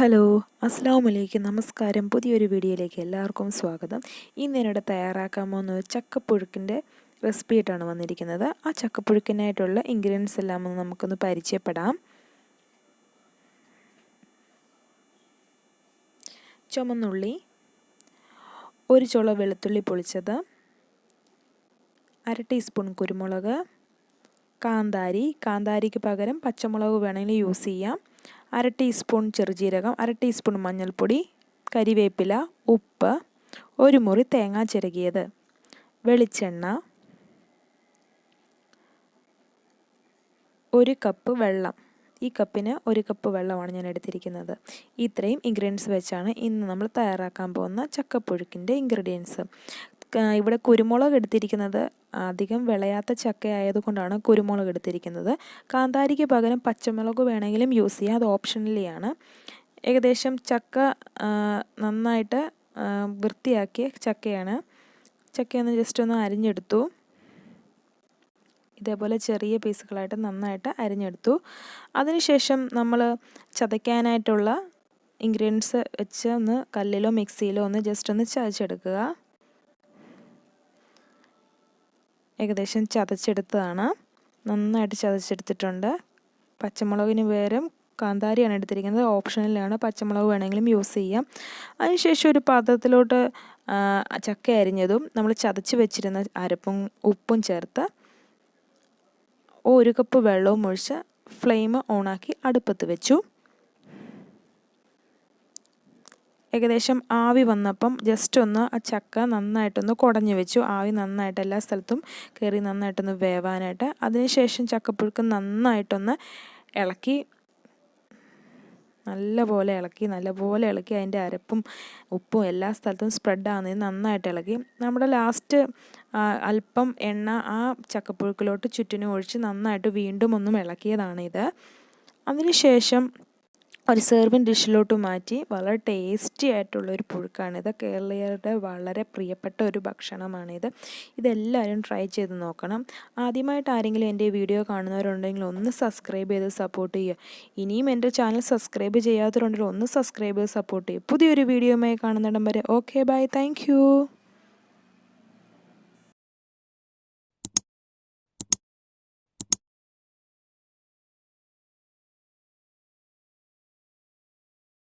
Hello അസ്സാം വലൈക്കും നമസ്കാരം. പുതിയൊരു വീഡിയോയിലേക്ക് എല്ലാവർക്കും സ്വാഗതം. ഇന്ന് എന്നോട് തയ്യാറാക്കാൻ പോകുന്ന ചക്കപ്പുഴുക്കിന്റെ റെസിപ്പി ആയിട്ടാണ് വന്നിരിക്കുന്നത്. ആ ചക്കപ്പുഴുക്കിനായിട്ടുള്ള ഇൻഗ്രീഡിയൻസ് എല്ലാം ഒന്ന് നമുക്കൊന്ന് പരിചയപ്പെടാം. ചുമന്നുള്ളി ഒരു ചുള വെളുത്തുള്ളി പൊളിച്ചത് അര ടീസ്പൂൺ കുരുമുളക് കാന്താരി. കാന്താരിക്ക് പകരം പച്ചമുളക് വേണമെങ്കിൽ യൂസ് ചെയ്യാം. അര ടീസ്പൂൺ ചെറുജീരകം അര ടീസ്പൂൺ മഞ്ഞൾപ്പൊടി കരിവേപ്പില ഉപ്പ് ഒരു മുറി തേങ്ങ ചിരകിയത് വെളിച്ചെണ്ണ ഒരു കപ്പ് വെള്ളം. ഈ കപ്പിന് ഒരു കപ്പ് വെള്ളമാണ് ഞാൻ എടുത്തിരിക്കുന്നത്. ഇത്രയും ഇൻഗ്രീഡിയൻസ് വെച്ചാണ് ഇന്ന് നമ്മൾ തയ്യാറാക്കാൻ പോകുന്ന ചക്കപ്പുഴുക്കിന്റെ ഇൻഗ്രീഡിയൻസ് ഇവിടെ കുരുമുളക് എടുത്തിരിക്കുന്നത് അധികം വിളയാത്ത ചക്ക ആയതുകൊണ്ടാണ് കുരുമുളക് എടുത്തിരിക്കുന്നത്. കാന്താരിക്ക് പകരം പച്ചമുളക് വേണമെങ്കിലും യൂസ് ചെയ്യാം അത് ഓപ്ഷണലിയാണ് ഏകദേശം ചക്ക നന്നായിട്ട് വൃത്തിയാക്കിയ ചക്കയാണ്. ചക്കയൊന്ന് ജസ്റ്റ് ഒന്ന് അരിഞ്ഞെടുത്തു. ഇതേപോലെ ചെറിയ പീസുകളായിട്ട് നന്നായിട്ട് അരിഞ്ഞെടുത്തു. അതിനുശേഷം നമ്മൾ ചതയ്ക്കാനായിട്ടുള്ള ഇൻഗ്രീഡിയൻസ് വെച്ച് ഒന്ന് കല്ലിലോ മിക്സിയിലോ ഒന്ന് ജസ്റ്റ് ഒന്ന് ചതച്ചെടുക്കുക. ഏകദേശം ചതച്ചെടുത്തതാണ്. നന്നായിട്ട് ചതച്ചെടുത്തിട്ടുണ്ട്. പച്ചമുളകിന് പകരം കാന്താരിയാണ് എടുത്തിരിക്കുന്നത്. ഓപ്ഷനിലാണ് പച്ചമുളക് വേണമെങ്കിലും യൂസ് ചെയ്യാം. അതിനുശേഷം ഒരു പാത്രത്തിലോട്ട് ചക്ക അരിഞ്ഞതും നമ്മൾ ചതച്ച് വെച്ചിരുന്ന അരപ്പും ഉപ്പും ചേർത്ത് ഒരു കപ്പ് വെള്ളവും ഒഴിച്ച് ഫ്ലെയിം ഓണാക്കി അടുപ്പത്ത് വെച്ചു. ഏകദേശം ആവി വന്നപ്പം ജസ്റ്റ് ഒന്ന് ആ ചക്ക നന്നായിട്ടൊന്ന് കുടഞ്ഞു വെച്ചു. ആവി നന്നായിട്ട് എല്ലാ സ്ഥലത്തും കയറി നന്നായിട്ടൊന്ന് വേവാനായിട്ട്. അതിനുശേഷം ചക്കപ്പുഴുക്ക് നന്നായിട്ടൊന്ന് ഇളക്കി. നല്ലപോലെ ഇളക്കി നല്ലപോലെ ഇളക്കി. അതിന്റെ അരപ്പും ഉപ്പും എല്ലാ സ്ഥലത്തും സ്പ്രെഡ് ആകുന്നതിന് നന്നായിട്ട് ഇളക്കി. നമ്മുടെ ലാസ്റ്റ് അല്പം എണ്ണ ആ ചക്കപ്പുഴുക്കിലോട്ട് ചുറ്റിനും ഒഴിച്ച് നന്നായിട്ട് വീണ്ടും ഒന്നും ഇളക്കിയതാണിത്. അതിനുശേഷം ഒരു സെർവിങ് ഡിഷിലോട്ട് മാറ്റി വളരെ ടേസ്റ്റി ആയിട്ടുള്ള ഒരു പുഴുക്കാണിത് കേരളീയരുടെ വളരെ പ്രിയപ്പെട്ട ഒരു ഭക്ഷണമാണിത് ഇതെല്ലാവരും ട്രൈ ചെയ്ത് നോക്കണം. ആദ്യമായിട്ട് ആരെങ്കിലും എന്റെ വീഡിയോ കാണുന്നവരുണ്ടെങ്കിൽ ഒന്ന് സബ്സ്ക്രൈബ് ചെയ്ത് സപ്പോർട്ട് ചെയ്യുക. ഇനിയും എന്റെ ചാനൽ സബ്സ്ക്രൈബ് ചെയ്യാത്തവരുണ്ടെങ്കിൽ ഒന്ന് സബ്സ്ക്രൈബ് ചെയ്ത് സപ്പോർട്ട് ചെയ്യുക. പുതിയൊരു വീഡിയോയുമായി കാണുന്നിടം വരെ. Okay bye. താങ്ക്